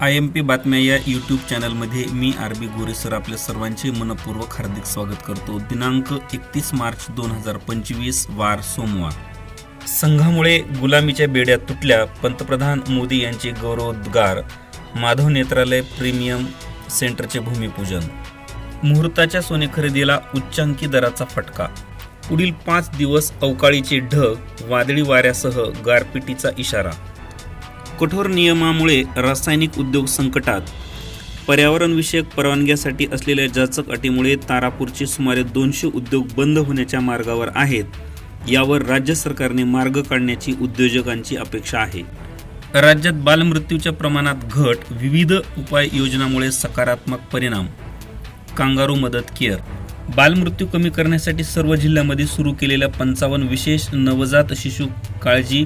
I am P बातम्या या YouTube चॅनलमध्ये मी आर बी गोरे सर आपल्या सर्वांचे मनपूर्वक हार्दिक स्वागत करतो. दिनांक एकतीस मार्च दोन हजार पंचवीस वार सोमवार. संघामुळे गुलामीच्या बेड्या तुटल्या. पंतप्रधान मोदी यांचे गौरवोद्गार. माधव नेत्रालय प्रीमियम सेंटरचे भूमिपूजन. मुहूर्ताच्या सोने खरेदीला उच्चांकी दराचा फटका. पुढील पाच दिवस अवकाळीचे ढग वादळी वाऱ्यासह गारपिटीचा इशारा. कठोर नियमामुळे रासायनिक उद्योग संकटात पर्यावरणविषयक परवानग्यासाठी असलेल्या जाचक अटीमुळे तारापूरचे सुमारे दोनशे उद्योग बंद होण्याच्या मार्गावर आहेत यावर राज्य सरकारने मार्ग काढण्याची उद्योजकांची अपेक्षा आहे. राज्यात बालमृत्यूच्या प्रमाणात घट विविध उपाययोजनामुळे सकारात्मक परिणाम. कांगारू मदत केअर बालमृत्यू कमी करण्यासाठी सर्व जिल्ह्यामध्ये सुरू केलेल्या पंचावन्न विशेष नवजात शिशु काळजी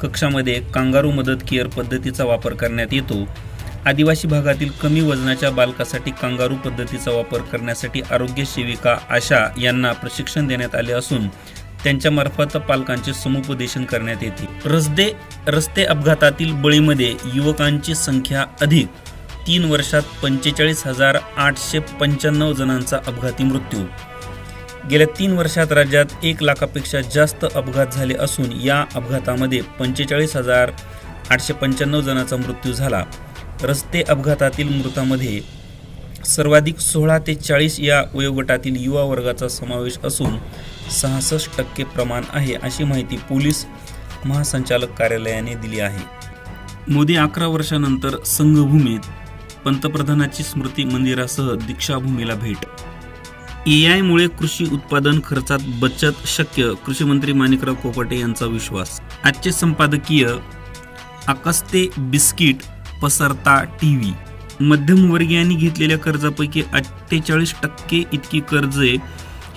कक्षामध्ये कांगारू मदत केअर पद्धतीचा वापर करण्यात येतो. आदिवासी भागातील कमी वजनाच्या बालकासाठी कांगारू पद्धतीचा वापर करण्यासाठी आरोग्य सेविका आशा यांना प्रशिक्षण देण्यात आले असून त्यांच्यामार्फत पालकांचे समुपदेशन करण्यात येते. रस्ते रस्ते अपघातातील बळीमध्ये युवकांची संख्या अधिक. तीन वर्षात पंचेचाळीस हजार आठशे पंच्याण्णव जणांचा अपघाती मृत्यू. गेल्या तीन वर्षात राज्यात एक लाखापेक्षा जास्त अपघात झाले असून या अपघातामध्ये पंचेचाळीस हजार आठशे पंच्याण्णव जणांचा मृत्यू झाला. रस्ते अपघातातील मृतामध्ये सर्वाधिक सोळा ते चाळीस या वयोगटातील युवा वर्गाचा समावेश असून सहासष्ट टक्के प्रमाण आहे अशी माहिती पोलीस महासंचालक कार्यालयाने दिली आहे. मोदी अकरा वर्षानंतर संघभूमीत पंतप्रधानाची स्मृती मंदिरासह दीक्षाभूमीला भेट. ए आयमुळे कृषी उत्पादन खर्चात बचत शक्य कृषी मंत्री माणिकराव कोकाटे यांचा विश्वास. आजचे संपादकीय आकस्ते बिस्किट पसरता टी व्ही मध्यमवर्गीयांनी घेतलेल्या कर्जापैकी अठ्ठेचाळीस टक्के इतकी कर्जे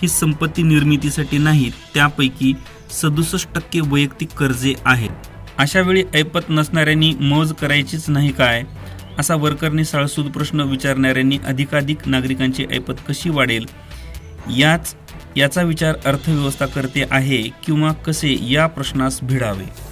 ही संपत्ती निर्मितीसाठी नाहीत त्यापैकी सदुसष्ट टक्के वैयक्तिक कर्जे आहेत. अशावेळी ऐपत नसणाऱ्यांनी मौज करायचीच नाही काय? असा वरकरने साळसूद प्रश्न विचारणाऱ्यांनी अधिकाधिक नागरिकांची ऐपत कशी वाढेल? याच याचा विचार अर्थव्यवस्था करते आहे किंवा कसे या प्रश्नास भिडावे?